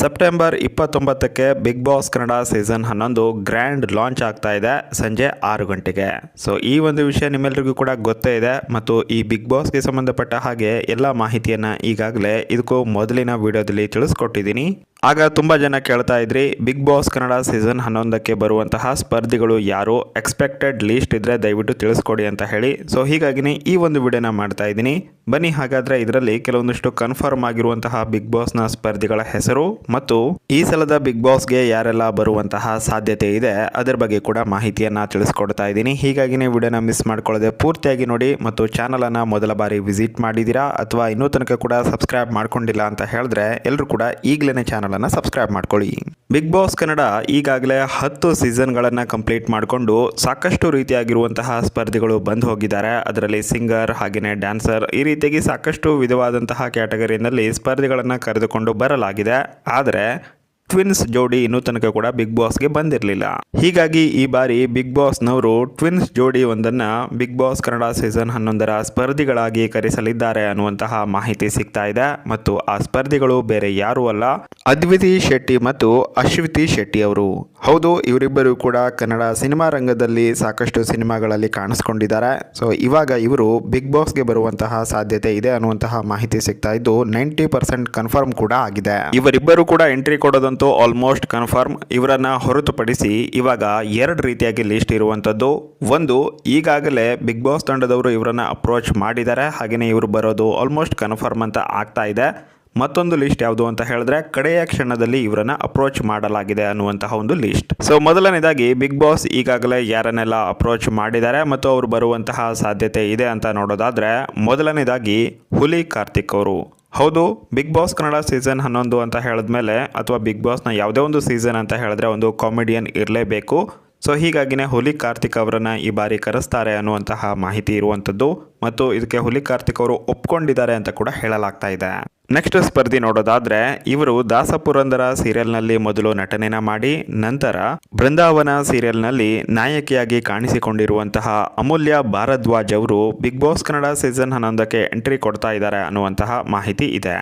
September ಇಪ್ಪತ್ತೊಂಬತ್ತಕ್ಕೆ big boss Kannada season ಹನ್ನೊಂದು grand launch ಆಗ್ತಾ ಇದೆ ಸಂಜೆ ಆರು ಗಂಟೆಗೆ. ಸೊ ಈ ಒಂದು ವಿಷಯ ನಿಮ್ಮೆಲ್ಲರಿಗೂ ಕೂಡ ಗೊತ್ತೇ ಇದೆ ಮತ್ತು ಈ ಬಿಗ್ ಬಾಸ್ಗೆ ಸಂಬಂಧಪಟ್ಟ ಹಾಗೆ ಎಲ್ಲ ಮಾಹಿತಿಯನ್ನು ಈಗಾಗಲೇ ಇದಕ್ಕೂ ಮೊದಲಿನ ವಿಡಿಯೋದಲ್ಲಿ ತಿಳಿಸ್ಕೊಟ್ಟಿದ್ದೀನಿ. ಆಗ ತುಂಬ ಜನ ಕೇಳ್ತಾ ಇದ್ರಿ ಬಿಗ್ ಬಾಸ್ ಕನ್ನಡ ಸೀಸನ್ ಹನ್ನೊಂದಕ್ಕೆ ಬರುವಂತಹ ಸ್ಪರ್ಧಿಗಳು ಯಾರು? ಎಕ್ಸ್ಪೆಕ್ಟೆಡ್ ಲೀಸ್ಟ್ ಇದ್ರೆ ದಯವಿಟ್ಟು ತಿಳಿಸ್ಕೊಡಿ ಅಂತ ಹೇಳಿ. ಸೊ ಹೀಗಾಗಿನೇ ಈ ಒಂದು ವಿಡಿಯೋನ ಮಾಡ್ತಾ ಇದ್ದೀನಿ. ಬನ್ನಿ ಹಾಗಾದ್ರೆ ಇದರಲ್ಲಿ ಕೆಲವೊಂದಿಷ್ಟು ಕನ್ಫರ್ಮ್ ಆಗಿರುವಂತಹ ಬಿಗ್ ಬಾಸ್ನ ಸ್ಪರ್ಧಿಗಳ ಹೆಸರು ಮತ್ತು ಈ ಸಲದ ಬಿಗ್ ಬಾಸ್ಗೆ ಯಾರೆಲ್ಲ ಬರುವಂತಹ ಸಾಧ್ಯತೆ ಇದೆ, ಅದರ ಬಗ್ಗೆ ಕೂಡ ಮಾಹಿತಿಯನ್ನ ತಿಳಿಸ್ಕೊಡ್ತಾ ಇದ್ದೀನಿ. ಹೀಗಾಗಿನೇ ವಿಡಿಯೋನ ಮಿಸ್ ಮಾಡ್ಕೊಳ್ಳದೆ ಪೂರ್ತಿಯಾಗಿ ನೋಡಿ ಮತ್ತು ಚಾನಲನ್ನು ಮೊದಲ ಬಾರಿ ವಿಸಿಟ್ ಮಾಡಿದ್ದೀರಾ ಅಥವಾ ಇನ್ನೂ ತನಕ ಕೂಡ ಸಬ್ಸ್ಕ್ರೈಬ್ ಮಾಡ್ಕೊಂಡಿಲ್ಲ ಅಂತ ಹೇಳಿದ್ರೆ ಎಲ್ಲರೂ ಕೂಡ ಈಗಲೇ ಚಾನಲನ್ನು ಸಬ್ಸ್ಕ್ರೈಬ್ ಮಾಡ್ಕೊಳ್ಳಿ. ಬಿಗ್ ಬಾಸ್ ಕನ್ನಡ ಈಗಾಗಲೇ ಹತ್ತು ಸೀಸನ್ಗಳನ್ನು ಕಂಪ್ಲೀಟ್ ಮಾಡಿಕೊಂಡು ಸಾಕಷ್ಟು ರೀತಿಯಾಗಿರುವಂತಹ ಸ್ಪರ್ಧಿಗಳು ಬಂದು ಹೋಗಿದ್ದಾರೆ. ಅದರಲ್ಲಿ ಸಿಂಗರ್ ಹಾಗೆಯೇ ಡ್ಯಾನ್ಸರ್ ಈ ರೀತಿಯಾಗಿ ಸಾಕಷ್ಟು ವಿಧವಾದಂತಹ ಕ್ಯಾಟಗರಿನಲ್ಲಿ ಸ್ಪರ್ಧಿಗಳನ್ನು ಕರೆದುಕೊಂಡು ಬರಲಾಗಿದೆ. ಆದರೆ ಟ್ವಿನ್ಸ್ ಜೋಡಿ ಇನ್ನೂ ತನಕ ಕೂಡ ಬಿಗ್ ಬಾಸ್ಗೆ ಬಂದಿರಲಿಲ್ಲ. ಹೀಗಾಗಿ ಈ ಬಾರಿ ಬಿಗ್ ಬಾಸ್ನವರು ಟ್ವಿನ್ಸ್ ಜೋಡಿ ಒಂದನ್ನು ಬಿಗ್ ಬಾಸ್ ಕನ್ನಡ ಸೀಸನ್ ಹನ್ನೊಂದರ ಸ್ಪರ್ಧಿಗಳಾಗಿ ಕರೆಸಲಿದ್ದಾರೆ ಅನ್ನುವಂತಹ ಮಾಹಿತಿ ಸಿಗ್ತಾ ಇದೆ. ಮತ್ತು ಆ ಸ್ಪರ್ಧಿಗಳು ಬೇರೆ ಯಾರೂ ಅಲ್ಲ. ಅದ್ವಿತಿ ಶೆಟ್ಟಿ ಮತ್ತು ಅಶ್ವಿತಿ ಶೆಟ್ಟಿ ಅವರು. ಹೌದು, ಇವರಿಬ್ಬರು ಕೂಡ ಕನ್ನಡ ಸಿನಿಮಾ ರಂಗದಲ್ಲಿ ಸಾಕಷ್ಟು ಸಿನಿಮಾಗಳಲ್ಲಿ ಕಾಣಿಸ್ಕೊಂಡಿದ್ದಾರೆ. ಸೊ ಇವಾಗ ಇವರು ಬಿಗ್ ಬಾಸ್ಗೆ ಬರುವಂತಹ ಸಾಧ್ಯತೆ ಇದೆ ಅನ್ನುವಂತಹ ಮಾಹಿತಿ ಸಿಗ್ತಾ ಇದ್ದು ನೈಂಟಿ ಪರ್ಸೆಂಟ್ ಕನ್ಫರ್ಮ್ ಕೂಡ ಆಗಿದೆ. ಇವರಿಬ್ಬರು ಕೂಡ ಎಂಟ್ರಿ ಕೊಡೋದಂತೂ ಆಲ್ಮೋಸ್ಟ್ ಕನ್ಫರ್ಮ್ ಇವರನ್ನು ಹೊರತುಪಡಿಸಿ ಇವಾಗ ಎರಡು ರೀತಿಯಾಗಿ ಲಿಸ್ಟ್ ಇರುವಂಥದ್ದು ಒಂದು, ಈಗಾಗಲೇ ಬಿಗ್ ಬಾಸ್ ತಂಡದವರು ಇವರನ್ನು ಅಪ್ರೋಚ್ ಮಾಡಿದ್ದಾರೆ. ಹಾಗೆಯೇ ಇವರು ಬರೋದು ಆಲ್ಮೋಸ್ಟ್ ಕನ್ಫರ್ಮ್ ಅಂತ ಆಗ್ತಾ ಇದೆ. ಮತ್ತೊಂದು ಲಿಸ್ಟ್ ಯಾವುದು ಅಂತ ಹೇಳಿದ್ರೆ ಕಡೆಯ ಕ್ಷಣದಲ್ಲಿ ಇವರನ್ನ ಅಪ್ರೋಚ್ ಮಾಡಲಾಗಿದೆ ಅನ್ನುವಂತಹ ಒಂದು ಲಿಸ್ಟ್ ಸೊ ಮೊದಲನೇದಾಗಿ ಬಿಗ್ ಬಾಸ್ ಈಗಾಗಲೇ ಯಾರನ್ನೆಲ್ಲ ಅಪ್ರೋಚ್ ಮಾಡಿದ್ದಾರೆ ಮತ್ತು ಅವರು ಬರುವಂತಹ ಸಾಧ್ಯತೆ ಇದೆ ಅಂತ ನೋಡೋದಾದ್ರೆ, ಮೊದಲನೇದಾಗಿ ಹುಲಿ ಕಾರ್ತಿಕ್ ಅವರು. ಹೌದು ಬಿಗ್ ಬಾಸ್ ಕನ್ನಡ ಸೀಸನ್ ಹನ್ನೊಂದು ಅಂತ ಹೇಳಿದ್ಮೇಲೆ ಅಥವಾ ಬಿಗ್ ಬಾಸ್ನ ಯಾವುದೇ ಒಂದು ಸೀಸನ್ ಅಂತ ಹೇಳಿದ್ರೆ ಒಂದು ಕಾಮಿಡಿಯನ್ ಇರಲೇಬೇಕು. ಸೊ ಹೀಗಾಗಿನೇ ಹುಲಿ ಕಾರ್ತಿಕ್ ಅವರನ್ನು ಈ ಬಾರಿ ಕರೆಸ್ತಾರೆ ಅನ್ನುವಂತಹ ಮಾಹಿತಿ ಇರುವಂಥದ್ದು ಮತ್ತು ಇದಕ್ಕೆ ಹುಲಿ ಕಾರ್ತಿಕ್ ಅವರು ಒಪ್ಕೊಂಡಿದ್ದಾರೆ ಅಂತ ಕೂಡ ಹೇಳಲಾಗ್ತಾ ಇದೆ. ನೆಕ್ಸ್ಟ್ ಸ್ಪರ್ಧಿ ನೋಡೋದಾದ್ರೆ, ಇವರು ದಾಸಪುರಂದರ ಸೀರಿಯಲ್ನಲ್ಲಿ ಮೊದಲು ನಟನೆನ ಮಾಡಿ, ನಂತರ ಬೃಂದಾವನ ಸೀರಿಯಲ್ನಲ್ಲಿ ನಾಯಕಿಯಾಗಿ ಕಾಣಿಸಿಕೊಂಡಿರುವಂತಹ ಅಮೂಲ್ಯ ಭಾರದ್ವಾಜ್ ಅವರು ಬಿಗ್ ಬಾಸ್ ಕನ್ನಡ ಸೀಸನ್ ಹನ್ನೊಂದಕ್ಕೆ ಎಂಟ್ರಿ ಕೊಡ್ತಾ ಇದ್ದಾರೆ ಅನ್ನುವಂತಹ ಮಾಹಿತಿ ಇದೆ.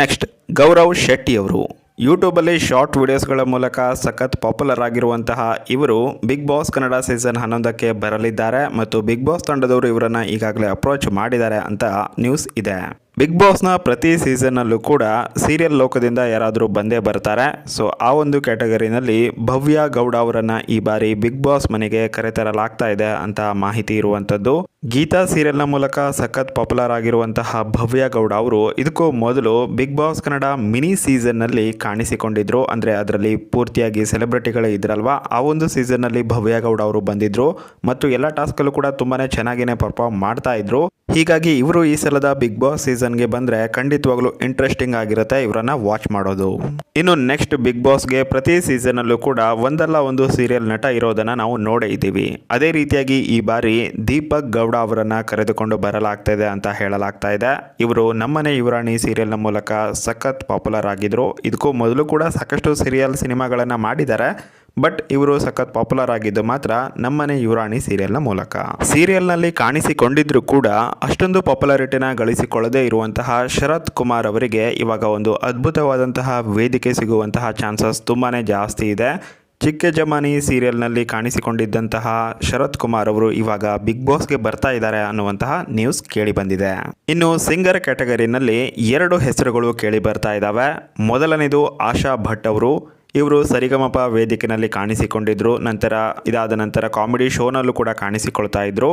ನೆಕ್ಸ್ಟ್ ಗೌರವ್ ಶೆಟ್ಟಿ ಅವರು. ಯೂಟ್ಯೂಬಲ್ಲಿ ಶಾರ್ಟ್ ವಿಡಿಯೋಸ್ಗಳ ಮೂಲಕ ಸಖತ್ ಪಾಪ್ಯುಲರ್ ಆಗಿರುವಂತಹ ಇವರು ಬಿಗ್ ಬಾಸ್ ಕನ್ನಡ ಸೀಸನ್ ಹನ್ನೊಂದಕ್ಕೆ ಬರಲಿದ್ದಾರೆ ಮತ್ತು ಬಿಗ್ ಬಾಸ್ ತಂಡದವರು ಇವರನ್ನು ಈಗಾಗಲೇ ಅಪ್ರೋಚ್ ಮಾಡಿದ್ದಾರೆ ಅಂತ ನ್ಯೂಸ್ ಇದೆ. ಬಿಗ್ ಬಾಸ್ನ ಪ್ರತಿ ಸೀಸನ್ನಲ್ಲೂ ಕೂಡ ಸೀರಿಯಲ್ ಲೋಕದಿಂದ ಯಾರಾದರೂ ಬಂದೇ ಬರ್ತಾರೆ. ಸೊ, ಆ ಒಂದು ಕ್ಯಾಟಗರಿನಲ್ಲಿ ಭವ್ಯ ಗೌಡ ಅವರನ್ನು ಈ ಬಾರಿ ಬಿಗ್ ಬಾಸ್ ಮನೆಗೆ ಕರೆತರಲಾಗ್ತಾ ಇದೆ ಅಂತ ಮಾಹಿತಿ ಇರುವಂಥದ್ದು. ಗೀತಾ ಸೀರಿಯಲ್ನ ಮೂಲಕ ಸಖತ್ ಪಾಪ್ಯುಲರ್ ಆಗಿರುವಂತಹ ಭವ್ಯ ಗೌಡ ಅವರು ಇದಕ್ಕೂ ಮೊದಲು ಬಿಗ್ ಬಾಸ್ ಕನ್ನಡ ಮಿನಿ ಸೀಸನ್ನಲ್ಲಿ ಕಾಣಿಸಿಕೊಂಡಿದ್ರು. ಅಂದರೆ ಅದರಲ್ಲಿ ಪೂರ್ತಿಯಾಗಿ ಸೆಲೆಬ್ರಿಟಿಗಳೇ ಇದ್ರಲ್ವಾ? ಆ ಒಂದು ಸೀಸನ್ನಲ್ಲಿ ಭವ್ಯ ಗೌಡ ಅವರು ಬಂದಿದ್ರು ಮತ್ತು ಎಲ್ಲ ಟಾಸ್ಕಲ್ಲೂ ಕೂಡ ತುಂಬಾ ಚೆನ್ನಾಗಿನೇ ಪರ್ಫಾರ್ಮ್ ಮಾಡ್ತಾ ಇದ್ರು. ಹೀಗಾಗಿ ಇವರು ಈ ಸಲದ ಬಿಗ್ ಬಾಸ್ ಸೀಸನ್ಗೆ ಬಂದರೆ ಖಂಡಿತವಾಗ್ಲೂ ಇಂಟ್ರೆಸ್ಟಿಂಗ್ ಆಗಿರುತ್ತೆ ಇವರನ್ನ ವಾಚ್ ಮಾಡೋದು. ಇನ್ನು ನೆಕ್ಸ್ಟ್ ಬಿಗ್ ಬಾಸ್ಗೆ ಪ್ರತಿ ಸೀಸನ್ನಲ್ಲೂ ಕೂಡ ಒಂದಲ್ಲ ಒಂದು ಸೀರಿಯಲ್ ನಟ ಇರೋದನ್ನು ನಾವು ನೋಡೇ ಇದ್ದೀವಿ. ಅದೇ ರೀತಿಯಾಗಿ ಈ ಬಾರಿ ದೀಪಕ್ ಗೌಡ ಅವರನ್ನು ಕರೆದುಕೊಂಡು ಬರಲಾಗ್ತಾ ಇದೆ ಅಂತ ಹೇಳಲಾಗ್ತಾ ಇದೆ. ಇವರು ನಮ್ಮನೆ ಯುವರಾಣಿ ಸೀರಿಯಲ್ನ ಮೂಲಕ ಸಖತ್ ಪಾಪ್ಯುಲರ್ ಆಗಿದ್ರು. ಇದಕ್ಕೂ ಮೊದಲು ಕೂಡ ಸಾಕಷ್ಟು ಸೀರಿಯಲ್ ಸಿನಿಮಾಗಳನ್ನು ಮಾಡಿದ್ದಾರೆ ಬಟ್ ಇವರು ಸಖತ್ ಪಾಪ್ಯುಲರ್ ಆಗಿದ್ದು ಮಾತ್ರ ನಮ್ಮನೆ ಯುವರಾಣಿ ಸೀರಿಯಲ್ನ ಮೂಲಕ. ಸೀರಿಯಲ್ನಲ್ಲಿ ಕಾಣಿಸಿಕೊಂಡಿದ್ರು ಕೂಡ ಅಷ್ಟೊಂದು ಪಾಪ್ಯುಲಾರಿಟಿನ ಗಳಿಸಿಕೊಳ್ಳದೇ ಇರುವಂತಹ ಶರತ್ ಕುಮಾರ್ ಅವರಿಗೆ ಇವಾಗ ಒಂದು ಅದ್ಭುತವಾದಂತಹ ವೇದಿಕೆ ಸಿಗುವಂತಹ ಚಾನ್ಸಸ್ ತುಂಬಾ ಜಾಸ್ತಿ ಇದೆ. ಚಿಕ್ಕ ಜಮಾನಿ ಸೀರಿಯಲ್ನಲ್ಲಿ ಕಾಣಿಸಿಕೊಂಡಿದ್ದಂತಹ ಶರತ್ ಕುಮಾರ್ ಅವರು ಇವಾಗ ಬಿಗ್ ಬಾಸ್ಗೆ ಬರ್ತಾ ಇದ್ದಾರೆ ಅನ್ನುವಂತಹ ನ್ಯೂಸ್ ಕೇಳಿ ಬಂದಿದೆ ಇನ್ನು ಸಿಂಗರ್ ಕ್ಯಾಟಗರಿನಲ್ಲಿ ಎರಡು ಹೆಸರುಗಳು ಕೇಳಿ ಬರ್ತಾ ಇದ್ದಾವೆ ಮೊದಲನೇದು ಆಶಾ ಭಟ್ ಅವರು. ಇವರು ಸರಿಗಮಪ ವೇದಿಕೆಯಲ್ಲಿ ಕಾಣಿಸಿಕೊಂಡಿದ್ರು. ನಂತರ ಇದಾದ ನಂತರ ಕಾಮಿಡಿ ಶೋನಲ್ಲೂ ಕೂಡ ಕಾಣಿಸಿಕೊಳ್ತಾ ಇದ್ರು.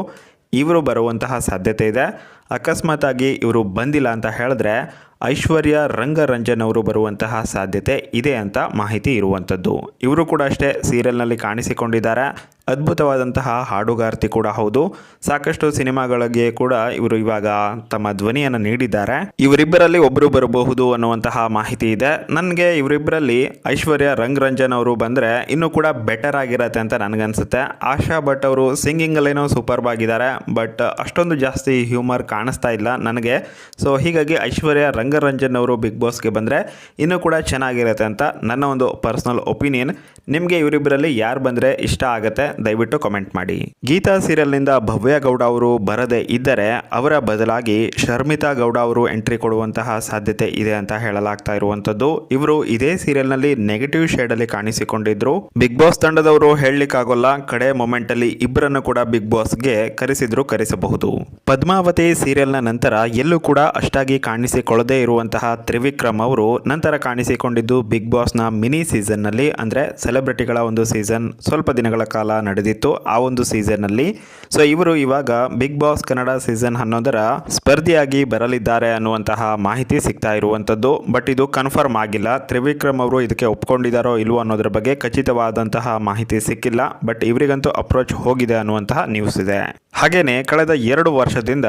ಇವರು ಬರುವಂತಹ ಸಾಧ್ಯತೆ ಇದೆ. ಅಕಸ್ಮಾತಾಗಿ ಇವರು ಬಂದಿಲ್ಲ ಅಂತ ಹೇಳಿದ್ರೆ ಐಶ್ವರ್ಯ ರಂಗರಂಜನ್ ಅವರು ಬರುವಂತಹ ಸಾಧ್ಯತೆ ಇದೆ ಅಂತ ಮಾಹಿತಿ ಇರುವಂಥದ್ದು. ಇವರು ಕೂಡ ಅಷ್ಟೇ ಸೀರಿಯಲ್ನಲ್ಲಿ ಕಾಣಿಸಿಕೊಂಡಿದ್ದಾರೆ. ಅದ್ಭುತವಾದಂತಹ ಹಾಡುಗಾರ್ತಿ ಕೂಡ ಹೌದು. ಸಾಕಷ್ಟು ಸಿನಿಮಾಗಳಿಗೆ ಕೂಡ ಇವರು ಇವಾಗ ತಮ್ಮ ಧ್ವನಿಯನ್ನು ನೀಡಿದ್ದಾರೆ. ಇವರಿಬ್ಬರಲ್ಲಿ ಒಬ್ಬರು ಬರಬಹುದು ಅನ್ನುವಂತಹ ಮಾಹಿತಿ ಇದೆ. ನನಗೆ ಇವರಿಬ್ಬರಲ್ಲಿ ಐಶ್ವರ್ಯ ರಂಗರಂಜನ್ ಅವರು ಬಂದರೆ ಇನ್ನೂ ಕೂಡ ಬೆಟರ್ ಆಗಿರತ್ತೆ ಅಂತ ನನಗನ್ಸುತ್ತೆ. ಆಶಾ ಭಟ್ ಅವರು ಸಿಂಗಿಂಗಲ್ಲೇನೋ ಸೂಪರ್ಬ್ ಆಗಿದ್ದಾರೆ. ಬಟ್ ಅಷ್ಟೊಂದು ಜಾಸ್ತಿ ಹ್ಯೂಮರ್ ಕಾಣಿಸ್ತಾ ಇಲ್ಲ ನನಗೆ. ಸೊ ಹೀಗಾಗಿ ಐಶ್ವರ್ಯ ರಂಗರಂಜನ್ ಅವರು ಬಿಗ್ ಬಾಸ್ಗೆ ಬಂದರೆ ಇನ್ನೂ ಕೂಡ ಚೆನ್ನಾಗಿರುತ್ತೆ ಅಂತ ನನ್ನ ಒಂದು ಪರ್ಸ್ನಲ್ ಒಪಿನಿಯನ್ ನಿಮಗೆ ಇವರಿಬ್ಬರಲ್ಲಿ ಯಾರು ಬಂದರೆ ಇಷ್ಟ ಆಗುತ್ತೆ? ದಯವಿಟ್ಟು ಕಮೆಂಟ್ ಮಾಡಿ. ಗೀತಾ ಸೀರಿಯಲ್ನಿಂದ ಭವ್ಯ ಗೌಡ ಅವರು ಬರದೇ ಇದ್ದರೆ ಅವರ ಬದಲಾಗಿ ಶರ್ಮಿತಾ ಗೌಡ ಅವರು ಎಂಟ್ರಿ ಕೊಡುವಂತಹ ಸಾಧ್ಯತೆ ಇದೆ ಅಂತ ಹೇಳಲಾಗ್ತಾ ಇರುವಂತದ್ದು ಇವರು ಇದೇ ಸೀರಿಯಲ್ನಲ್ಲಿ ನೆಗೆಟಿವ್ ಶೇಡ್ ಅಲ್ಲಿ ಕಾಣಿಸಿಕೊಂಡಿದ್ರು. ಬಿಗ್ ಬಾಸ್ ತಂಡದವರು ಹೇಳಲಿಕ್ಕಾಗೋಲ್ಲ, ಕಡೆ ಮೊಮೆಂಟ್ ಅಲ್ಲಿ ಇಬ್ಬರನ್ನು ಕೂಡ ಬಿಗ್ ಬಾಸ್ಗೆ ಕರೆಸಿದ್ರು ಕರೆಸಬಹುದು. ಪದ್ಮಾವತಿ ಸೀರಿಯಲ್ನ ನಂತರ ಎಲ್ಲೂ ಕೂಡ ಅಷ್ಟಾಗಿ ಕಾಣಿಸಿಕೊಳ್ಳದೇ ಇರುವಂತಹ ತ್ರಿವಿಕ್ರಮ್ ಅವರು ನಂತರ ಕಾಣಿಸಿಕೊಂಡಿದ್ದು ಬಿಗ್ ಬಾಸ್ನ ಮಿನಿ ಸೀಸನ್ನಲ್ಲಿ, ಅಂದರೆ ಸೆಲೆಬ್ರಿಟಿಗಳ ಒಂದು ಸೀಸನ್ ಸ್ವಲ್ಪ ದಿನಗಳ ಕಾಲ ನಡೆದಿತ್ತು ಆ ಒಂದು ಸೀಸನ್ನಲ್ಲಿ ಸೊ ಇವರು ಇವಾಗ ಬಿಗ್ ಬಾಸ್ ಕನ್ನಡ ಸೀಸನ್ ಹನ್ನೊಂದರ ಸ್ಪರ್ಧಿಯಾಗಿ ಬರಲಿದ್ದಾರೆ ಅನ್ನುವಂತಹ ಮಾಹಿತಿ ಸಿಗ್ತಾ ಇರುವಂಥದ್ದು. ಬಟ್ ಇದು ಕನ್ಫರ್ಮ್ ಆಗಿಲ್ಲ. ತ್ರಿವಿಕ್ರಮ್ ಅವರು ಇದಕ್ಕೆ ಒಪ್ಕೊಂಡಿದ್ದಾರೋ ಇಲ್ವೋ ಅನ್ನೋದ್ರ ಬಗ್ಗೆ ಖಚಿತವಾದಂತಹ ಮಾಹಿತಿ ಸಿಕ್ಕಿಲ್ಲ. ಬಟ್ ಇವರಿಗಂತೂ ಅಪ್ರೋಚ್ ಹೋಗಿದೆ ಅನ್ನುವಂತಹ ನ್ಯೂಸ್ ಇದೆ. ಹಾಗೆಯೇ ಕಳೆದ ಎರಡು ವರ್ಷದಿಂದ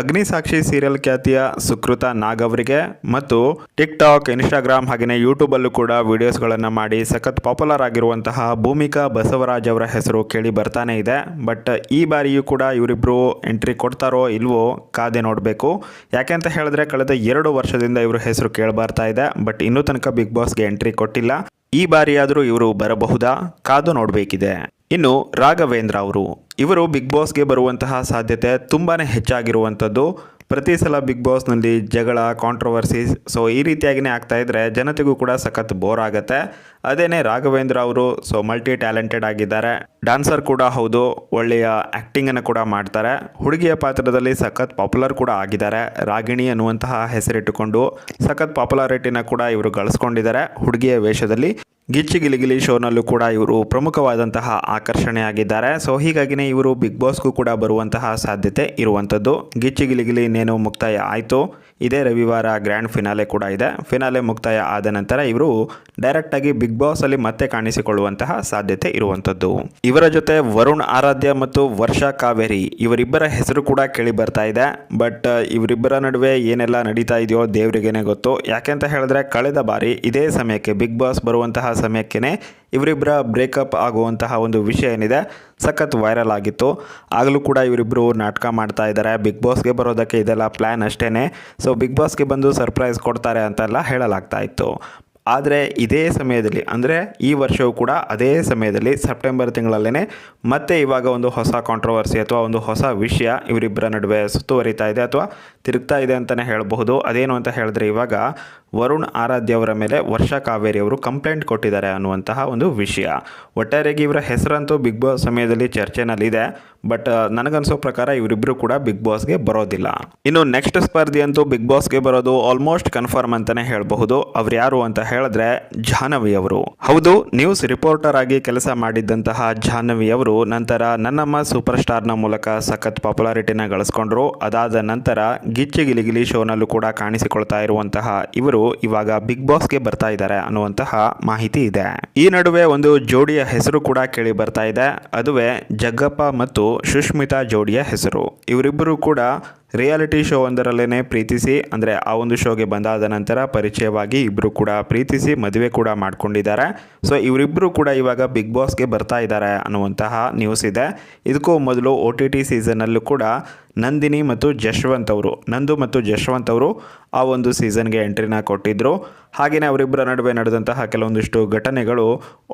ಅಗ್ನಿಸಾಕ್ಷಿ ಸೀರಿಯಲ್ ಖ್ಯಾತಿಯ ಸುಕೃತ ನಾಗ್ ಅವರಿಗೆ ಮತ್ತು ಟಿಕ್ ಟಾಕ್ ಇನ್ಸ್ಟಾಗ್ರಾಮ್ ಹಾಗೆಯೇ ಯೂಟ್ಯೂಬಲ್ಲೂ ಕೂಡ ವಿಡಿಯೋಸ್ಗಳನ್ನು ಮಾಡಿ ಸಖತ್ ಪಾಪ್ಯುಲರ್ ಆಗಿರುವಂತಹ ಭೂಮಿಕಾ ಬಸವರಾಜ್ ಅವರ ಹೆಸರು ಕೇಳಿ ಬರ್ತಾನೆ ಇದೆ. ಬಟ್ ಈ ಬಾರಿಯೂ ಕೂಡ ಇವರಿಬ್ಬರು ಎಂಟ್ರಿ ಕೊಡ್ತಾರೋ ಇಲ್ವೋ ಕಾದೆ ನೋಡಬೇಕು. ಯಾಕೆಂತ ಹೇಳಿದ್ರೆ ಕಳೆದ ಎರಡು ವರ್ಷದಿಂದ ಇವರು ಹೆಸರು ಕೇಳಿ ಬರ್ತಾ ಇದೆ. ಬಟ್ ಇನ್ನೂ ತನಕ ಬಿಗ್ ಬಾಸ್ಗೆ ಎಂಟ್ರಿ ಕೊಟ್ಟಿಲ್ಲ. ಈ ಬಾರಿಯಾದರೂ ಇವರು ಬರಬಹುದಾ? ಕಾದು ನೋಡಬೇಕಿದೆ. ಇನ್ನು ರಾಘವೇಂದ್ರ ಅವರು, ಇವರು ಬಿಗ್ ಬಾಸ್ಗೆ ಬರುವಂತಹ ಸಾಧ್ಯತೆ ತುಂಬಾ ಹೆಚ್ಚಾಗಿರುವಂಥದ್ದು. ಪ್ರತಿ ಸಲ ಬಿಗ್ ಬಾಸ್ನಲ್ಲಿ ಜಗಳ ಕಾಂಟ್ರವರ್ಸಿ ಸೊ ಈ ರೀತಿಯಾಗಿಯೇ ಆಗ್ತಾ ಇದ್ರೆ ಜನತೆಗೂ ಕೂಡ ಸಖತ್ ಬೋರ್ ಆಗುತ್ತೆ. ಅದೇನೇ ರಾಘವೇಂದ್ರ ಅವರು ಸೊ ಮಲ್ಟಿ ಟ್ಯಾಲೆಂಟೆಡ್ ಆಗಿದ್ದಾರೆ. ಡ್ಯಾನ್ಸರ್ ಕೂಡ ಹೌದು, ಒಳ್ಳೆಯ ಆ್ಯಕ್ಟಿಂಗನ್ನು ಕೂಡ ಮಾಡ್ತಾರೆ. ಹುಡುಗಿಯ ಪಾತ್ರದಲ್ಲಿ ಸಖತ್ ಪಾಪ್ಯುಲರ್ ಕೂಡ ಆಗಿದ್ದಾರೆ. ರಾಗಿಣಿ ಅನ್ನುವಂತಹ ಹೆಸರಿಟ್ಟುಕೊಂಡು ಸಖತ್ ಪಾಪ್ಯುಲಾರಿಟಿನ ಕೂಡ ಇವರು ಗಳಿಸ್ಕೊಂಡಿದ್ದಾರೆ ಹುಡುಗಿಯ ವೇಷದಲ್ಲಿ. ಗಿಲಿಗಿಲಿ ಶೋನಲ್ಲೂ ಕೂಡ ಇವರು ಪ್ರಮುಖವಾದಂತಹ ಆಕರ್ಷಣೆಯಾಗಿದ್ದಾರೆ. ಸೊ, ಹೀಗಾಗಿನೇ ಇವರು ಬಿಗ್ ಬಾಸ್ಗೂ ಕೂಡ ಬರುವಂತಹ ಸಾಧ್ಯತೆ ಇರುವಂಥದ್ದು. ಗಿಲಿಗಿಲಿ ಇನ್ನೇನು ಮುಕ್ತಾಯ ಆಯಿತು. ಇದೇ ರವಿವಾರ ಗ್ರ್ಯಾಂಡ್ ಫಿನಾಲೆ ಕೂಡ ಇದೆ. ಫಿನಾಲೆ ಮುಕ್ತಾಯ ಆದ ನಂತರ ಇವರು ಡೈರೆಕ್ಟಾಗಿ ಬಿಗ್ ಬಾಸಲ್ಲಿ ಮತ್ತೆ ಕಾಣಿಸಿಕೊಳ್ಳುವಂತಹ ಸಾಧ್ಯತೆ ಇರುವಂಥದ್ದು. ಇವರ ಜೊತೆ ವರುಣ್ ಆರಾಧ್ಯ ಮತ್ತು ವರ್ಷಾ ಕಾವೇರಿ ಇವರಿಬ್ಬರ ಹೆಸರು ಕೂಡ ಕೇಳಿ ಬರ್ತಾ ಇದೆ. ಬಟ್, ಇವರಿಬ್ಬರ ನಡುವೆ ಏನೆಲ್ಲ ನಡೀತಾ ಇದೆಯೋ ದೇವರಿಗೇನೆ ಗೊತ್ತು. ಯಾಕೆಂತ ಹೇಳಿದ್ರೆ, ಕಳೆದ ಬಾರಿ ಇದೇ ಸಮಯಕ್ಕೆ ಬಿಗ್ ಬಾಸ್ ಬರುವಂತಹ ಸಮಯಕ್ಕೇ ಇವರಿಬ್ಬರ ಬ್ರೇಕಪ್ ಆಗುವಂತಹ ಒಂದು ವಿಷಯ ಏನಿದೆ, ಸಖತ್ ವೈರಲ್ ಆಗಿತ್ತು. ಆಗಲೂ ಕೂಡ ಇವರಿಬ್ಬರು ನಾಟಕ ಮಾಡ್ತಾ ಇದ್ದಾರೆ. ಬಿಗ್ ಬಾಸ್ಗೆ ಬರೋದಕ್ಕೆ ಇದೆಲ್ಲ ಪ್ಲ್ಯಾನ್ ಅಷ್ಟೇ ಸೊ ಬಿಗ್ ಬಾಸ್ಗೆ ಬಂದು ಸರ್ಪ್ರೈಸ್ ಕೊಡ್ತಾರೆ ಅಂತೆಲ್ಲ ಹೇಳಲಾಗ್ತಾ ಇತ್ತು. ಆದರೆ ಇದೇ ಸಮಯದಲ್ಲಿ, ಅಂದರೆ ಈ ವರ್ಷವೂ ಕೂಡ ಅದೇ ಸಮಯದಲ್ಲಿ ಸೆಪ್ಟೆಂಬರ್ ತಿಂಗಳಲ್ಲೇ ಮತ್ತೆ ಇವಾಗ ಒಂದು ಹೊಸ ಕಾಂಟ್ರವರ್ಸಿ ಅಥವಾ ಒಂದು ಹೊಸ ವಿಷಯ ಇವರಿಬ್ಬರ ನಡುವೆ ಸುತ್ತುವರಿತಾ ಇದೆ ಅಥವಾ ತಿರುಗ್ತಾ ಇದೆ ಅಂತಲೇ ಹೇಳಬಹುದು. ಅದೇನು ಅಂತ ಹೇಳಿದ್ರೆ ಇವಾಗ ವರುಣ್ ಆರಾಧ್ಯ ಅವರ ಮೇಲೆ ವರ್ಷ ಕಾವೇರಿ ಅವರು ಕಂಪ್ಲೇಂಟ್ ಕೊಟ್ಟಿದ್ದಾರೆ ಅನ್ನುವಂತಹ ಒಂದು ವಿಷಯ. ಒಟ್ಟಾರೆಗೆ ಇವರ ಹೆಸರಂತೂ ಬಿಗ್ ಬಾಸ್ ಸಮಯದಲ್ಲಿ ಚರ್ಚೆನಲ್ಲಿದೆ. ಬಟ್ ನನಗನ್ಸೋ ಪ್ರಕಾರ ಇವರಿಬ್ಬರು ಕೂಡ ಬಿಗ್ ಬಾಸ್ಗೆ ಬರೋದಿಲ್ಲ. ಇನ್ನು ನೆಕ್ಸ್ಟ್ ಸ್ಪರ್ಧಿ ಅಂತೂ ಬಿಗ್ ಬಾಸ್ಗೆ ಬರೋದು ಆಲ್ಮೋಸ್ಟ್ ಕನ್ಫರ್ಮ್ ಅಂತಾನೆ ಹೇಳಬಹುದು. ಅವ್ರು ಯಾರು ಅಂತ ಹೇಳಿದ್ರೆ ಜಾಹ್ನವಿ ಅವರು. ಹೌದು, ನ್ಯೂಸ್ ರಿಪೋರ್ಟರ್ ಆಗಿ ಕೆಲಸ ಮಾಡಿದ್ದಂತಹ ಜಾಹ್ನವಿ ಅವರು ನಂತರ ನನ್ನಮ್ಮ ಸೂಪರ್ ಸ್ಟಾರ್ನ ಮೂಲಕ ಸಖತ್ ಪಾಪ್ಯುಲಾರಿಟಿನ ಗಳಿಸ್ಕೊಂಡ್ರು. ಅದಾದ ನಂತರ ಗಿಚ್ಚಿ ಗಿಲಿಗಿಲಿ ಶೋನಲ್ಲೂ ಕೂಡ ಕಾಣಿಸಿಕೊಳ್ತಾ ಇರುವಂತಹ ಇವರು ಇವಾಗ ಬಿಗ್ ಬಾಸ್ಗೆ ಬರ್ತಾ ಇದ್ದಾರೆ ಅನ್ನುವಂತಹ ಮಾಹಿತಿ ಇದೆ. ಈ ನಡುವೆ ಒಂದು ಜೋಡಿಯ ಹೆಸರು ಕೂಡ ಕೇಳಿ ಬರ್ತಾ ಇದೆ. ಅದುವೇ ಜಗ್ಗಪ್ಪ ಮತ್ತು ಸುಷ್ಮಿತಾ ಜೋಡಿಯ ಹೆಸರು. ಇವರಿಬ್ಬರು ಕೂಡ ರಿಯಾಲಿಟಿ ಶೋ ಒಂದರಲ್ಲೇ ಪ್ರೀತಿಸಿ, ಅಂದರೆ ಆ ಒಂದು ಶೋಗೆ ಬಂದಾದ ನಂತರ ಪರಿಚಯವಾಗಿ ಇಬ್ಬರು ಕೂಡ ಪ್ರೀತಿಸಿ ಮದುವೆ ಕೂಡ ಮಾಡ್ಕೊಂಡಿದ್ದಾರೆ. ಸೊ ಇವರಿಬ್ಬರು ಕೂಡ ಇವಾಗ ಬಿಗ್ ಬಾಸ್ಗೆ ಬರ್ತಾ ಇದ್ದಾರೆ ಅನ್ನುವಂತಹ ನ್ಯೂಸ್ ಇದೆ. ಇದಕ್ಕೂ ಮೊದಲು ಒ ಟಿ ಟಿ ಸೀಸನ್ನಲ್ಲೂ ಕೂಡ ನಂದಿನಿ ಮತ್ತು ಜಶ್ವಂತ್ ಅವರು, ನಂದು ಮತ್ತು ಜಶ್ವಂತ್ ಅವರು ಆ ಒಂದು ಸೀಸನ್ಗೆ ಎಂಟ್ರಿನ ಕೊಟ್ಟಿದ್ದರು ಹಾಗೆಯೇ ಅವರಿಬ್ಬರ ನಡುವೆ ನಡೆದಂತಹ ಕೆಲವೊಂದಿಷ್ಟು ಘಟನೆಗಳು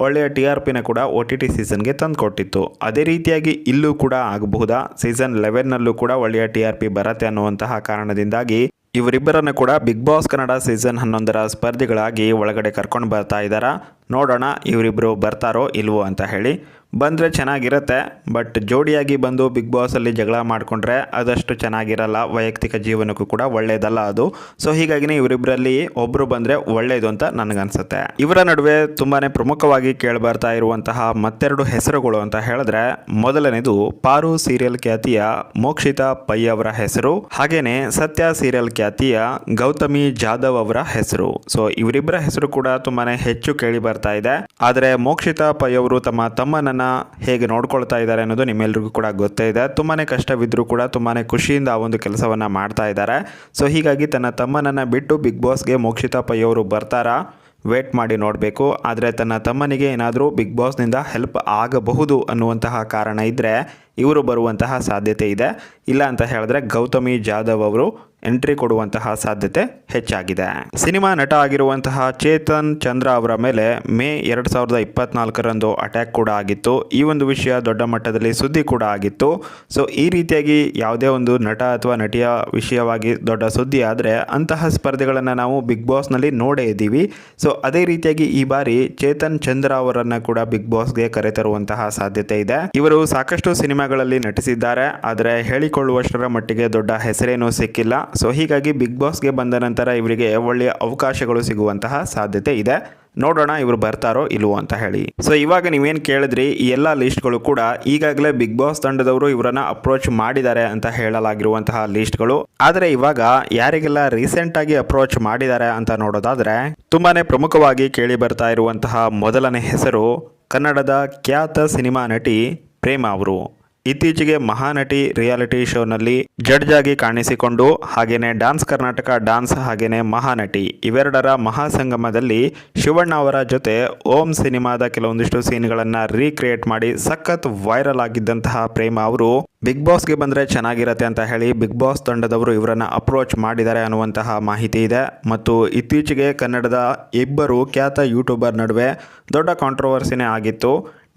ಒಳ್ಳೆಯ ಟಿ ಆರ್ ಪಿನ ಕೂಡ ಒ ಟಿ ಟಿ ಸೀಸನ್ಗೆ ತಂದುಕೊಟ್ಟಿತ್ತು. ಅದೇ ರೀತಿಯಾಗಿ ಇಲ್ಲೂ ಕೂಡ ಆಗಬಹುದಾ? ಸೀಸನ್ ಲೆವೆನ್ನಲ್ಲೂ ಕೂಡ ಒಳ್ಳೆಯ ಟಿ ಆರ್ ಪಿ ಬರತ್ತೆ ಅನ್ನುವಂತಹ ಕಾರಣದಿಂದಾಗಿ ಇವರಿಬ್ಬರನ್ನು ಕೂಡ ಬಿಗ್ ಬಾಸ್ ಕನ್ನಡ ಸೀಸನ್ ಹನ್ನೊಂದರ ಸ್ಪರ್ಧಿಗಳಾಗಿ ಒಳಗಡೆ ಕರ್ಕೊಂಡು ಬರ್ತಾ ಇದ್ದಾರಾ? ನೋಡೋಣ ಇವರಿಬ್ಬರು ಬರ್ತಾರೋ ಇಲ್ವೋ ಅಂತ ಹೇಳಿ. ಬಂದರೆ ಚೆನ್ನಾಗಿರುತ್ತೆ, ಬಟ್ ಜೋಡಿಯಾಗಿ ಬಂದು ಬಿಗ್ ಬಾಸಲ್ಲಿ ಜಗಳ ಮಾಡಿಕೊಂಡ್ರೆ ಅದಷ್ಟು ಚೆನ್ನಾಗಿರಲ್ಲ, ವೈಯಕ್ತಿಕ ಜೀವನಕ್ಕೂ ಕೂಡ ಒಳ್ಳೆಯದಲ್ಲ ಅದು. ಸೊ ಹೀಗಾಗಿನೇ ಇವರಿಬ್ಬರಲ್ಲಿ ಒಬ್ಬರು ಬಂದರೆ ಒಳ್ಳೆಯದು ಅಂತ ನನಗನ್ಸುತ್ತೆ. ಇವರ ನಡುವೆ ತುಂಬಾ ಪ್ರಮುಖವಾಗಿ ಕೇಳಿಬರ್ತಾ ಇರುವಂತಹ ಮತ್ತೆರಡು ಹೆಸರುಗಳು ಅಂತ ಹೇಳಿದ್ರೆ, ಮೊದಲನೇದು ಪಾರು ಸೀರಿಯಲ್ ಖ್ಯಾತಿಯ ಮೋಕ್ಷಿತಾ ಪೈ ಅವರ ಹೆಸರು, ಹಾಗೇನೆ ಸತ್ಯ ಸೀರಿಯಲ್ ಖ್ಯಾತಿಯ ಗೌತಮಿ ಜಾಧವ್ ಅವರ ಹೆಸರು. ಸೊ ಇವರಿಬ್ಬರ ಹೆಸರು ಕೂಡ ತುಂಬಾನೇ ಹೆಚ್ಚು ಕೇಳಿ ಬರ್ತಾ ಇದೆ. ಆದರೆ ಮೋಕ್ಷಿತಾ ಪೈ ಅವರು ತಮ್ಮ ತಮ್ಮನನ್ನ ಹೇಗೆ ನೋಡ್ಕೊಳ್ತಾ ಇದ್ದಾರೆ ಅನ್ನೋದು ನಿಮ್ಮೆಲ್ರಿಗೂ ಕೂಡ ಗೊತ್ತೇ ಇದೆ. ತುಂಬಾ ಕಷ್ಟವಿದ್ದರೂ ಕೂಡ ತುಂಬಾ ಖುಷಿಯಿಂದ ಆ ಒಂದು ಕೆಲಸವನ್ನು ಮಾಡ್ತಾ ಇದ್ದಾರೆ. ಸೊ ಹೀಗಾಗಿ ತನ್ನ ತಮ್ಮನನ್ನು ಬಿಟ್ಟು ಬಿಗ್ ಬಾಸ್ಗೆ ಮೋಕ್ಷಿತಾ ಪೈ ಅವರು ಬರ್ತಾರಾ? ವೇಟ್ ಮಾಡಿ ನೋಡಬೇಕು. ಆದರೆ ತನ್ನ ತಮ್ಮನಿಗೆ ಏನಾದರೂ ಬಿಗ್ ಬಾಸ್ನಿಂದ ಹೆಲ್ಪ್ ಆಗಬಹುದು ಅನ್ನುವಂತಹ ಕಾರಣ ಇದ್ದರೆ ಇವರು ಬರುವಂತಹ ಸಾಧ್ಯತೆ ಇದೆ. ಇಲ್ಲ ಅಂತ ಹೇಳಿದ್ರೆ ಗೌತಮಿ ಜಾಧವ್ ಅವರು ಎಂಟ್ರಿ ಕೊಡುವಂತಹ ಸಾಧ್ಯತೆ ಹೆಚ್ಚಾಗಿದೆ. ಸಿನಿಮಾ ನಟ ಆಗಿರುವಂತಹ ಚೇತನ್ ಚಂದ್ರ ಅವರ ಮೇಲೆ ಮೇ ಎರಡು ಸಾವಿರದ ಇಪ್ಪತ್ನಾಲ್ಕರಂದು ಅಟ್ಯಾಕ್ ಕೂಡ ಆಗಿತ್ತು. ಈ ಒಂದು ವಿಷಯ ದೊಡ್ಡ ಮಟ್ಟದಲ್ಲಿ ಸುದ್ದಿ ಕೂಡ ಆಗಿತ್ತು. ಸೊ ಈ ರೀತಿಯಾಗಿ ಯಾವುದೇ ಒಂದು ನಟ ಅಥವಾ ನಟಿಯ ವಿಷಯವಾಗಿ ದೊಡ್ಡ ಸುದ್ದಿ ಆದರೆ ಅಂತಹ ಸ್ಪರ್ಧೆಗಳನ್ನು ನಾವು ಬಿಗ್ ಬಾಸ್ನಲ್ಲಿ ನೋಡೇ ಇದ್ದೀವಿ. ಸೊ ಅದೇ ರೀತಿಯಾಗಿ ಈ ಬಾರಿ ಚೇತನ್ ಚಂದ್ರ ಅವರನ್ನು ಕೂಡ ಬಿಗ್ ಬಾಸ್ಗೆ ಕರೆತರುವಂತಹ ಸಾಧ್ಯತೆ ಇದೆ. ಇವರು ಸಾಕಷ್ಟು ಸಿನಿಮಾಗಳಲ್ಲಿ ನಟಿಸಿದ್ದಾರೆ, ಆದರೆ ಹೇಳಿಕೊಳ್ಳುವಷ್ಟರ ಮಟ್ಟಿಗೆ ದೊಡ್ಡ ಹೆಸರೇನೂ ಸಿಕ್ಕಿಲ್ಲ. ಸೊ, ಹೀಗಾಗಿ ಬಿಗ್ ಬಾಸ್ಗೆ ಬಂದ ನಂತರ ಇವರಿಗೆ ಒಳ್ಳೆಯ ಅವಕಾಶಗಳು ಸಿಗುವಂತಹ ಸಾಧ್ಯತೆ ಇದೆ. ನೋಡೋಣ ಇವರು ಬರ್ತಾರೋ ಇಲ್ವೋ ಅಂತ ಹೇಳಿ. ಸೊ, ಇವಾಗ ನೀವೇನು ಕೇಳಿದ್ರಿ, ಈ ಎಲ್ಲ ಲಿಸ್ಟ್ಗಳು ಕೂಡ ಈಗಾಗಲೇ ಬಿಗ್ ಬಾಸ್ ತಂಡದವರು ಇವರನ್ನ ಅಪ್ರೋಚ್ ಮಾಡಿದ್ದಾರೆ ಅಂತ ಹೇಳಲಾಗಿರುವಂತಹ ಲಿಸ್ಟ್ಗಳು. ಆದರೆ ಇವಾಗ ಯಾರಿಗೆಲ್ಲ ರೀಸೆಂಟ್ ಆಗಿ ಅಪ್ರೋಚ್ ಮಾಡಿದ್ದಾರೆ ಅಂತ ನೋಡೋದಾದ್ರೆ, ತುಂಬಾನೇ ಪ್ರಮುಖವಾಗಿ ಕೇಳಿ ಬರ್ತಾ ಇರುವಂತಹ ಮೊದಲನೇ ಹೆಸರು ಕನ್ನಡದ ಖ್ಯಾತ ಸಿನಿಮಾ ನಟಿ ಪ್ರೇಮ ಅವರು. ಇತ್ತೀಚೆಗೆ ಮಹಾನಟಿ ರಿಯಾಲಿಟಿ ಶೋನಲ್ಲಿ ಜಡ್ಜ್ ಆಗಿ ಕಾಣಿಸಿಕೊಂಡು ಹಾಗೆಯೇ ಡಾನ್ಸ್ ಕರ್ನಾಟಕ ಡಾನ್ಸ್ ಹಾಗೆಯೇ ಮಹಾನಟಿ ಇವೆರಡರ ಮಹಾಸಂಗಮದಲ್ಲಿ ಶಿವಣ್ಣ ಅವರ ಜೊತೆ ಓಂ ಸಿನಿಮಾದ ಕೆಲವೊಂದಿಷ್ಟು ಸೀನ್ಗಳನ್ನು ರೀಕ್ರಿಯೇಟ್ ಮಾಡಿ ಸಖತ್ ವೈರಲ್ ಆಗಿದ್ದಂತಹ ಪ್ರೇಮ ಅವರು ಬಿಗ್ ಬಾಸ್ಗೆ ಬಂದರೆ ಚೆನ್ನಾಗಿರತ್ತೆ ಅಂತ ಹೇಳಿ ಬಿಗ್ ಬಾಸ್ ತಂಡದವರು ಇವರನ್ನು ಅಪ್ರೋಚ್ ಮಾಡಿದ್ದಾರೆ ಅನ್ನುವಂತಹ ಮಾಹಿತಿ ಇದೆ. ಮತ್ತು ಇತ್ತೀಚೆಗೆ ಕನ್ನಡದ ಇಬ್ಬರು ಖ್ಯಾತ ಯೂಟ್ಯೂಬರ್ ನಡುವೆ ದೊಡ್ಡ ಕಾಂಟ್ರವರ್ಸಿನೇ ಆಗಿತ್ತು.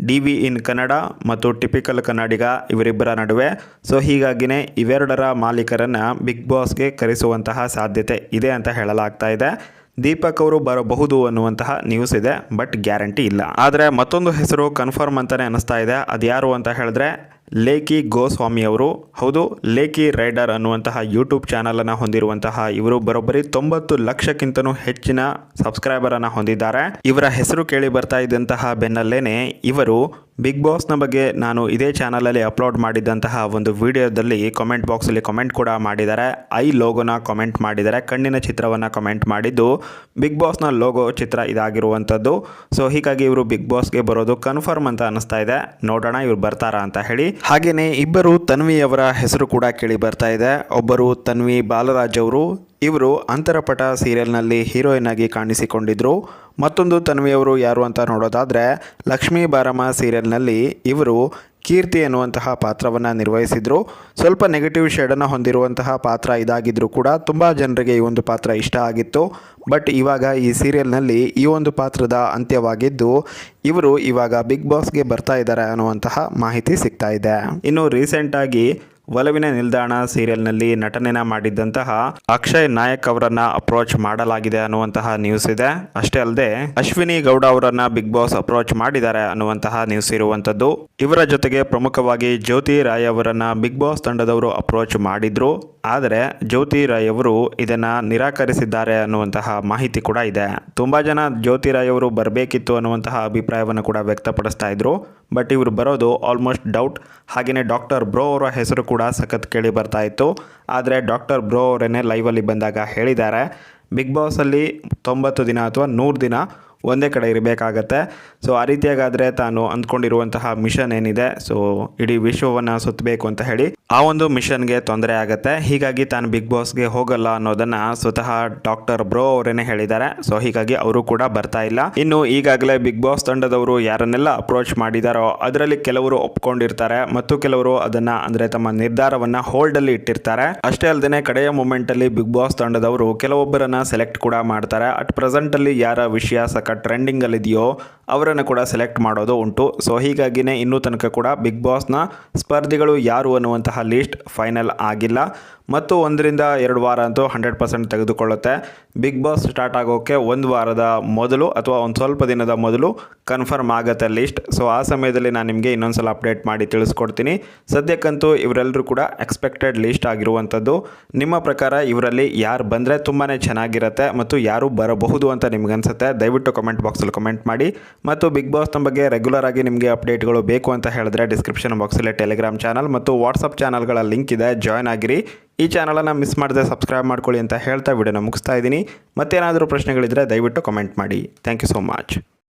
ಡಿ ವಿ ಇನ್ ಕನ್ನಡ ಮತ್ತು ಟಿಪಿಕಲ್ ಕನ್ನಡಿಗ ಇವರಿಬ್ಬರ ನಡುವೆ. ಸೊ, ಹೀಗಾಗಿನೇ ಇವೆರಡರ ಮಾಲೀಕರನ್ನು ಬಿಗ್ ಬಾಸ್ಗೆ ಕರೆಸುವಂತಹ ಸಾಧ್ಯತೆ ಇದೆ ಅಂತ ಹೇಳಲಾಗ್ತಾ ಇದೆ. ದೀಪಕ್ ಅವರು ಬರಬಹುದು ಅನ್ನುವಂತಹ ನ್ಯೂಸ್ ಇದೆ ಬಟ್ ಗ್ಯಾರಂಟಿ ಇಲ್ಲ. ಆದರೆ ಮತ್ತೊಂದು ಹೆಸರು ಕನ್ಫರ್ಮ್ ಅಂತಲೇ ಅನಿಸ್ತಾ ಇದೆ. ಅದು ಯಾರು ಅಂತ ಹೇಳಿದ್ರೆ ಲೇಕಿ ಗೋಸ್ವಾಮಿಯವರು ಹೌದು, ಲೇಕಿ ರೈಡರ್ ಅನ್ನುವಂತಹ ಯೂಟ್ಯೂಬ್ ಚಾನಲನ್ನು ಹೊಂದಿರುವಂತಹ ಇವರು ಬರೋಬ್ಬರಿ ತೊಂಬತ್ತು ಲಕ್ಷಕ್ಕಿಂತನೂ ಹೆಚ್ಚಿನ ಸಬ್ಸ್ಕ್ರೈಬರನ್ನು ಹೊಂದಿದ್ದಾರೆ. ಇವರ ಹೆಸರು ಕೇಳಿ ಬರ್ತಾ ಇದ್ದಂತಹ ಬೆನ್ನಲ್ಲೇನೆ ಇವರು ಬಿಗ್ ಬಾಸ್ನ ಬಗ್ಗೆ ನಾನು ಇದೇ ಚಾನಲಲ್ಲಿ ಅಪ್ಲೋಡ್ ಮಾಡಿದ್ದಂತಹ ಒಂದು ವಿಡಿಯೋದಲ್ಲಿ ಕಾಮೆಂಟ್ ಬಾಕ್ಸಲ್ಲಿ ಕಮೆಂಟ್ ಕೂಡ ಮಾಡಿದ್ದಾರೆ. ಐ ಲೋಗೋನ ಕಮೆಂಟ್ ಮಾಡಿದ್ದಾರೆ. ಕಣ್ಣಿನ ಚಿತ್ರವನ್ನು ಕಮೆಂಟ್ ಮಾಡಿದ್ದು ಬಿಗ್ ಬಾಸ್ನ ಲೋಗೋ ಚಿತ್ರ ಇದಾಗಿರುವಂಥದ್ದು. ಸೊ ಹೀಗಾಗಿ ಇವರು ಬಿಗ್ ಬಾಸ್ಗೆ ಬರೋದು ಕನ್ಫರ್ಮ್ ಅಂತ ಅನಿಸ್ತಾ ಇದೆ. ನೋಡೋಣ ಇವ್ರು ಬರ್ತಾರಾ ಅಂತ ಹೇಳಿ. ಹಾಗೆಯೇ ಇಬ್ಬರು ತನ್ವಿ ಅವರ ಹೆಸರು ಕೂಡ ಕೇಳಿ ಬರ್ತಾ ಇದೆ. ಒಬ್ಬರು ತನ್ವಿ ಬಾಲರಾಜ್ ಅವರು ಇವರು ಅಂತರಪಟ ಸೀರಿಯಲ್ನಲ್ಲಿ ಹೀರೋಯಿನ್ ಆಗಿ ಕಾಣಿಸಿಕೊಂಡಿದ್ದರು ಮತ್ತೊಂದು ತನ್ವಿಯವರು ಯಾರು ಅಂತ ನೋಡೋದಾದರೆ, ಲಕ್ಷ್ಮೀ ಬಾರಮ್ಮ ಸೀರಿಯಲ್ನಲ್ಲಿ ಇವರು ಕೀರ್ತಿ ಎನ್ನುವಂತಹ ಪಾತ್ರವನ್ನು ನಿರ್ವಹಿಸಿದರು. ಸ್ವಲ್ಪ ನೆಗೆಟಿವ್ ಶೇಡನ್ನು ಹೊಂದಿರುವಂತಹ ಪಾತ್ರ ಇದಾಗಿದ್ದರೂ ಕೂಡ ತುಂಬ ಜನರಿಗೆ ಈ ಒಂದು ಪಾತ್ರ ಇಷ್ಟ ಆಗಿತ್ತು. ಬಟ್ ಇವಾಗ ಈ ಸೀರಿಯಲ್ನಲ್ಲಿ ಈ ಒಂದು ಪಾತ್ರದ ಅಂತ್ಯವಾಗಿದ್ದು, ಇವರು ಇವಾಗ ಬಿಗ್ ಬಾಸ್ಗೆ ಬರ್ತಾ ಇದ್ದಾರೆ ಅನ್ನುವಂತಹ ಮಾಹಿತಿ ಸಿಗ್ತಾ ಇದೆ. ಇನ್ನು ರೀಸೆಂಟಾಗಿ ಒಲವಿನ ನಿಲ್ದಾಣ ಸೀರಿಯಲ್ನಲ್ಲಿ ನಟನೆನ ಮಾಡಿದ್ದಂತಹ ಅಕ್ಷಯ್ ನಾಯಕ್ ಅವರನ್ನ ಅಪ್ರೋಚ್ ಮಾಡಲಾಗಿದೆ ಅನ್ನುವಂತಹ ನ್ಯೂಸ್ ಇದೆ. ಅಷ್ಟೇ ಅಲ್ಲದೆ ಅಶ್ವಿನಿ ಗೌಡ ಅವರನ್ನ ಬಿಗ್ ಬಾಸ್ ಅಪ್ರೋಚ್ ಮಾಡಿದ್ದಾರೆ ಅನ್ನುವಂತಹ ನ್ಯೂಸ್ ಇರುವಂತದ್ದು. ಇವರ ಜೊತೆಗೆ ಪ್ರಮುಖವಾಗಿ ಜ್ಯೋತಿ ರಾಯ್ ಅವರನ್ನ ಬಿಗ್ ಬಾಸ್ ತಂಡದವರು ಅಪ್ರೋಚ್ ಮಾಡಿದ್ರು. ಆದರೆ ಜ್ಯೋತಿ ರಾಯ್ ಅವರು ಇದನ್ನ ನಿರಾಕರಿಸಿದ್ದಾರೆ ಅನ್ನುವಂತಹ ಮಾಹಿತಿ ಕೂಡ ಇದೆ. ತುಂಬಾ ಜನ ಜ್ಯೋತಿ ರಾಯ್ ಅವರು ಬರಬೇಕಿತ್ತು ಅನ್ನುವಂತಹ ಅಭಿಪ್ರಾಯವನ್ನು ಕೂಡ ವ್ಯಕ್ತಪಡಿಸ್ತಾ ಇದ್ರು. ಬಟ್ ಇವರು ಬರೋದು ಆಲ್ಮೋಸ್ಟ್ ಡೌಟ್ ಹಾಗೆಯೇ ಡಾಕ್ಟರ್ ಬ್ರೋ ಅವರ ಹೆಸರು ಕೂಡ ಸಖತ್ ಕೇಳಿ ಬರ್ತಾ ಇತ್ತು. ಆದರೆ ಡಾಕ್ಟರ್ ಬ್ರೋ ಅವರೇನೆ ಲೈವಲ್ಲಿ ಬಂದಾಗ ಹೇಳಿದ್ದಾರೆ. ಬಿಗ್ ಬಾಸಲ್ಲಿ ತೊಂಬತ್ತು ದಿನ ಅಥವಾ ನೂರು ದಿನ ಒಂದೇ ಕಡೆ ಇರಬೇಕಾಗತ್ತೆ. ಸೊ ಆ ರೀತಿಯಾಗಾದರೆ ತಾನು ಅಂದ್ಕೊಂಡಿರುವಂತಹ ಮಿಷನ್ ಏನಿದೆ ಸೊ ಇಡೀ ವಿಶ್ವವನ್ನು ಸುತ್ತಬೇಕು ಅಂತ ಹೇಳಿ ಆ ಒಂದು ಮಿಷನ್ಗೆ ತೊಂದರೆ ಆಗುತ್ತೆ. ಹೀಗಾಗಿ ತಾನು ಬಿಗ್ ಬಾಸ್ಗೆ ಹೋಗಲ್ಲ ಅನ್ನೋದನ್ನ ಸ್ವತಃ ಡಾಕ್ಟರ್ ಬ್ರೋ ಅವರೇನೆ ಹೇಳಿದ್ದಾರೆ. ಸೊ ಹೀಗಾಗಿ ಅವರು ಕೂಡ ಬರ್ತಾ ಇಲ್ಲ. ಇನ್ನು ಈಗಾಗಲೇ ಬಿಗ್ ಬಾಸ್ ತಂಡದವರು ಯಾರನ್ನೆಲ್ಲ ಅಪ್ರೋಚ್ ಮಾಡಿದಾರೋ ಅದರಲ್ಲಿ ಕೆಲವರು ಒಪ್ಕೊಂಡಿರ್ತಾರೆ ಮತ್ತು ಕೆಲವರು ಅದನ್ನ ಅಂದ್ರೆ ತಮ್ಮ ನಿರ್ಧಾರವನ್ನ ಹೋಲ್ಡ್ ಅಲ್ಲಿ ಇಟ್ಟಿರ್ತಾರೆ. ಅಷ್ಟೇ ಅಲ್ಲದೆ ಕಡೆಯ ಮೂಮೆಂಟ್ ಅಲ್ಲಿ ಬಿಗ್ ಬಾಸ್ ತಂಡದವರು ಕೆಲವೊಬ್ಬರನ್ನ ಸೆಲೆಕ್ಟ್ ಕೂಡ ಮಾಡ್ತಾರೆ. ಅಟ್ ಪ್ರೆಸೆಂಟ್ ಅಲ್ಲಿ ಯಾರ ವಿಷಯ ಸಕ ಟ್ರೆಂಡಿಂಗ್ ಅಲ್ಲಿ ಇದೆಯೋ ಅವರನ್ನು ಕೂಡ ಸೆಲೆಕ್ಟ್ ಮಾಡೋದು ಉಂಟು. ಸೊ ಹೀಗಾಗಿಯೇ ಇನ್ನೂ ತನಕ ಕೂಡ ಬಿಗ್ ಬಾಸ್ನ ಸ್ಪರ್ಧಿಗಳು ಯಾರು ಅನ್ನುವಂತಹ ಲಿಸ್ಟ್ ಫೈನಲ್ ಆಗಿಲ್ಲ. ಮತ್ತು ಒಂದರಿಂದ ಎರಡು ವಾರ ಅಂತೂ ಹಂಡ್ರೆಡ್ ಪರ್ಸೆಂಟ್ ತೆಗೆದುಕೊಳ್ಳುತ್ತೆ. ಬಿಗ್ ಬಾಸ್ ಸ್ಟಾರ್ಟ್ ಆಗೋಕ್ಕೆ ಒಂದು ವಾರದ ಮೊದಲು ಅಥವಾ ಒಂದು ಸ್ವಲ್ಪ ದಿನದ ಮೊದಲು ಕನ್ಫರ್ಮ್ ಆಗುತ್ತೆ ಲಿಸ್ಟ್. ಸೊ, ಆ ಸಮಯದಲ್ಲಿ ನಾನು ನಿಮಗೆ ಇನ್ನೊಂದ್ಸಲ ಅಪ್ಡೇಟ್ ಮಾಡಿ ತಿಳಿಸ್ಕೊಡ್ತೀನಿ. ಸದ್ಯಕ್ಕಂತೂ ಇವರೆಲ್ಲರೂ ಕೂಡ ಎಕ್ಸ್ಪೆಕ್ಟೆಡ್ ಲಿಸ್ಟ್ ಆಗಿರುವಂಥದ್ದು. ನಿಮ್ಮ ಪ್ರಕಾರ ಇವರಲ್ಲಿ ಯಾರು ಬಂದರೆ ತುಂಬಾ ಚೆನ್ನಾಗಿರುತ್ತೆ ಮತ್ತು ಯಾರು ಬರಬಹುದು ಅಂತ ನಿಮಗನ್ಸುತ್ತೆ, ದಯವಿಟ್ಟು ಕಮೆಂಟ್ ಬಾಕ್ಸಲ್ಲಿ ಕಮೆಂಟ್ ಮಾಡಿ. ಮತ್ತು ಬಿಗ್ ಬಾಸ್ನ ಬಗ್ಗೆ ರೆಗ್ಯುಲರ್ ಆಗಿ ನಿಮಗೆ ಅಪ್ಡೇಟ್ಗಳು ಬೇಕು ಅಂತ ಹೇಳಿದ್ರೆ ಡಿಸ್ಕ್ರಿಪ್ಷನ್ ಬಾಕ್ಸಲ್ಲಿ ಟೆಲಿಗ್ರಾಮ್ ಚಾನಲ್ ಮತ್ತು ವಾಟ್ಸಪ್ ಚಾನಲ್ಗಳ ಲಿಂಕ್ ಇದೆ, ಜಾಯ್ನ್ ಆಗಿರಿ. ಈ ಚಾನಲನ್ನು ಮಿಸ್ ಮಾಡದೆ ಸಬ್ಸ್ಕ್ರೈಬ್ ಮಾಡ್ಕೊಳ್ಳಿ ಅಂತ ಹೇಳ್ತಾ ವಿಡಿಯೋನ ಮುಗಿಸ್ತಾ ಇದ್ದೀನಿ. ಮತ್ತೇನಾದರೂ ಪ್ರಶ್ನೆಗಳಿದ್ದರೆ ದಯವಿಟ್ಟು ಕಮೆಂಟ್ ಮಾಡಿ. Thank you so much